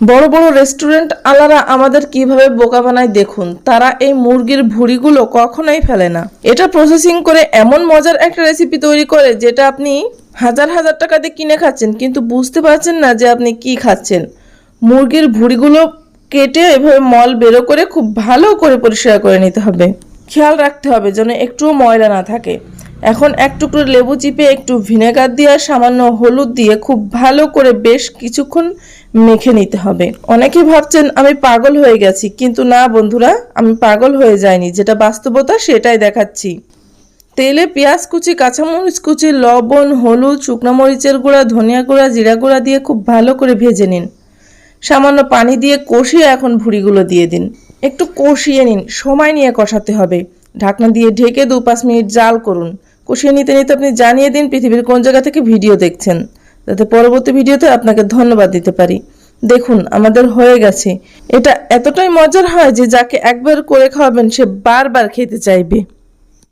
বড় বড় রেস্টুরেন্ট আলারা আমাদের কীভাবে বোকা বানায় দেখুন। তারা এই মুরগির ভুড়িগুলো কখনোই ফেলে না। এটা প্রসেসিং করে এমন মজার একটা রেসিপি তৈরি করে যেটা আপনি হাজার হাজার টাকা দিয়ে কিনে খাচ্ছেন, কিন্তু বুঝতে পারছেন না যে আপনি কি খাচ্ছেন। মুরগির ভুড়িগুলো কেটে এভাবে মল বেরো করে খুব ভালো করে পরিষ্কার করে নিতে হবে। খেয়াল রাখতে হবে যেন একটুও ময়লা না থাকে। এখন এক টুকরো লেবু চিপে একটু ভিনেগার দিয়ে সামান্য হলুদ দিয়ে খুব ভালো করে বেশ কিছুক্ষণ মেখে নিতে হবে। অনেকে ভাবছেন, আমি পাগল হয়ে গেছি। কিন্তু না বন্ধুরা, আমি পাগল হয়ে যাইনি। যেটা বাস্তবতা, সেটাই দেখাচ্ছি। তেলে পেঁয়াজ কুচি, কাঁচামরিচ কুচি, লবণ, হলুদ, শুকনো মরিচের গুঁড়া, ধনিয়া গুঁড়া, জিরা গুঁড়া দিয়ে খুব ভালো করে ভেজে নিন। সামান্য পানি দিয়ে কষিয়ে এখন ভুড়িগুলো দিয়ে দিন। একটু কষিয়ে নিন। সময় নিয়ে কষাতে হবে। ঢাকনা দিয়ে ঢেকে দু পাঁচ মিনিট জাল করুন। কষিয়ে নিতে নিতে আপনি জানিয়ে দিন পৃথিবীর কোন জায়গা থেকে ভিডিও দেখছেন। যাতে পরবর্তী ভিডিওতে আপনাকে ধন্যবাদ দিতে পারি। দেখুন, আমাদের হয়ে গেছে। এটা এতটাই মজার হয় যে যাকে একবার করে খাওয়াবেন, সে বারবার খেতে চাইবে।